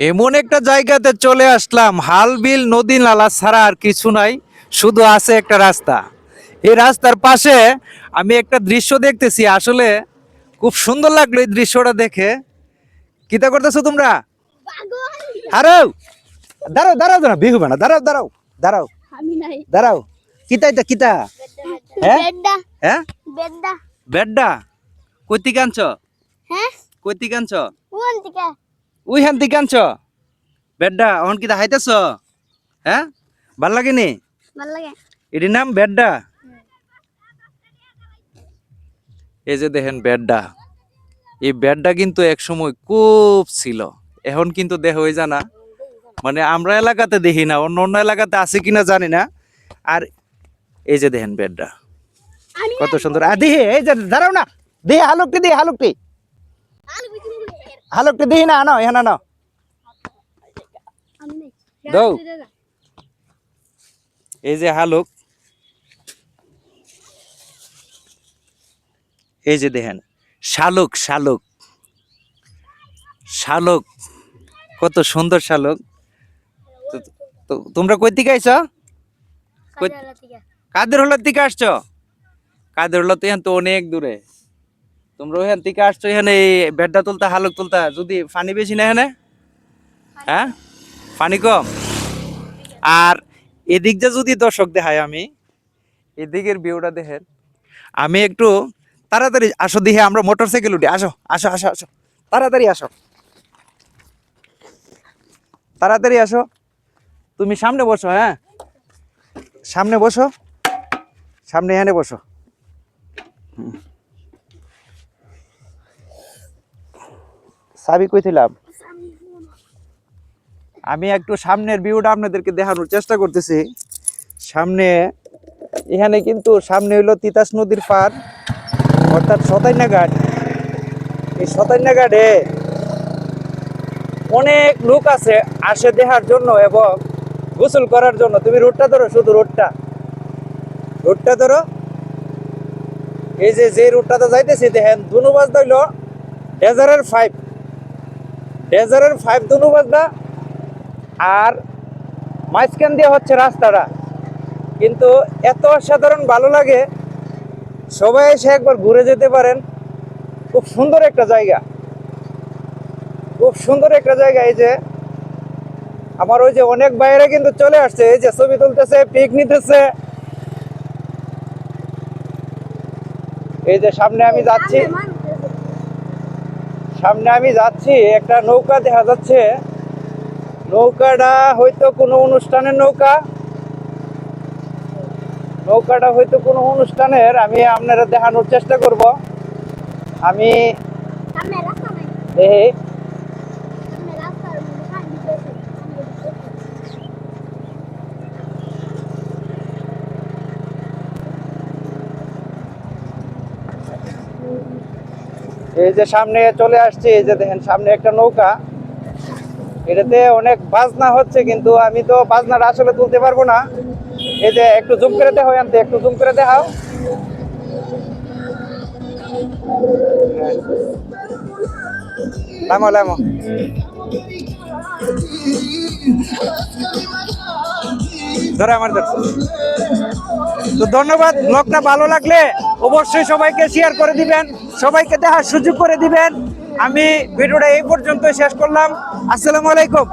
এমন একটা জায়গাতে চলে আসলাম হাল বিল নদী নালা ছাড়া আর কিছু নাই শুধু আছে একটা রাস্তা। এই রাস্তার পাশে আমি একটা দৃশ্য দেখতেছি আসলে খুব সুন্দর লাগল এই দৃশ্যটা দেখে। কিতা করতেছো তোমরা? হারাও দাঁড়াও দাঁড়াও দাঁড়াও বিহু বানা দাঁড়াও দাঁড়াও দাঁড়াও দাঁড়াও কিতা এটা কিতা? হ্যাঁ? হ্যাঁ? বেড্ডা। বেড্ডা? কইতি কাঞ্চ হ্যাঁ? কইতি কাঞ্চ কোন থেকে। উই হান থেকে আনছ বেড্ডা অহন কিতা হাইতেছ? হ্যাঁ ভালো লাগে এটির নাম বেড্ডা? এই যে দেখেন বেড্ডা। এই বেডটা কিন্তু এক সময় খুব ছিল। এখন কিন্তু দেহ হয়ে জানা মানে আমরা এলাকাতে দেখি না অন্য অন্য এলাকাতে আছে কিনা জানি না। আর এই যে দেখেন বেডটা কত সুন্দর। আর দেখি এই যে দাঁড়াও না। দেখি হালুকটি দেখি হালুকটি। হালুকটি দেখি না আনো এখানে আনো। আমি এই যে হালুক। এই যে দেখেন শালুক শালুক। শালুক কত সুন্দর শালুক। তো- তো তোমরা কই থেকে আইছ? কাদের হলার থেকে আসছো? কাদের হলার তো এখান তো অনেক দূরে। তোমরা ওখান থেকে আসছো এখানে এই বেডটা তুলতা হালুক তুলতা যদি পানি বেশি না এখানে হ্যাঁ পানি কম আর এদিক যে যদি দর্শক দেখায় আমি এদিকের ভিউটা দেখেন আমি একটু তাড়াতাড়ি আসো দেখে আমরা মোটর সাইকেল উঠি আসো আসো আসো আসো তাড়াতাড়ি আসো তাড়াতাড়ি আসো তুমি সামনে বসো হ্যাঁ সামনে বসো সামনে এখানে বসো হুম। চাবি কইছিলাম আমি একটু সামনের ভিউটা আপনাদেরকে দেখানোর চেষ্টা করতেছি। সামনে, এখানে কিন্তু সামনে হইল তিতাস নদীর পার অর্থাৎ সতাইনা ঘাট। এই সতাইনা ঘাটে অনেক লোক আছে, আসে দেখার জন্য এবং গোসল করার জন্য। তুমি রোডটা ধরো, শুধু রোডটা। রোডটা ধরো। এই যে যে রোডটাতে যাইতেছি, দেখেন দুনু বাজদা হইল ডেজারের ফাইভ ডেজারের ফাইভ দুনু বাজদা আর মাঝখান দিয়ে হচ্ছে রাস্তাটা। কিন্তু এত অসাধারণ ভালো লাগে, সবাই এসে একবার ঘুরে যেতে পারেন। খুব সুন্দর একটা জায়গা। খুব সুন্দর একটা জায়গা এই যে। আমার ওই যে অনেক বাইরে কিন্তু চলে আসছে, এই যে ছবি তুলতেছে পিক নিতেছে। এই যে সামনে আমি যাচ্ছি। সামনে আমি যাচ্ছি একটা নৌকা দেখা যাচ্ছে। নৌকাটা হয়তো কোনো অনুষ্ঠানের নৌকা। নৌকাটা হয়তো কোনো অনুষ্ঠানের আমি আপনারা দেখানোর চেষ্টা করব। আমি এই দেখি সামনে রাস্তার মধ্যে পানি দিতেছে এই যে সামনে চলে আসছে, এই যে দেখেন সামনে একটা নৌকা। এটাতে অনেক বাজনা হচ্ছে, কিন্তু আমি তো বাজনাটা আসলে তুলতে পারব না। এই যে একটু জুম করে দেখাও আনতে একটু জুম করে দেখাও। লামো লামো। ধরে আমার তো ধন্যবাদ ব্লগটা ভালো লাগলে। অবশ্যই সবাইকে শেয়ার করে দিবেন, সবাইকে দেখার সুযোগ করে দিবেন। আমি ভিডিওটা এই পর্যন্ত শেষ করলাম। আসসালামু আলাইকুম।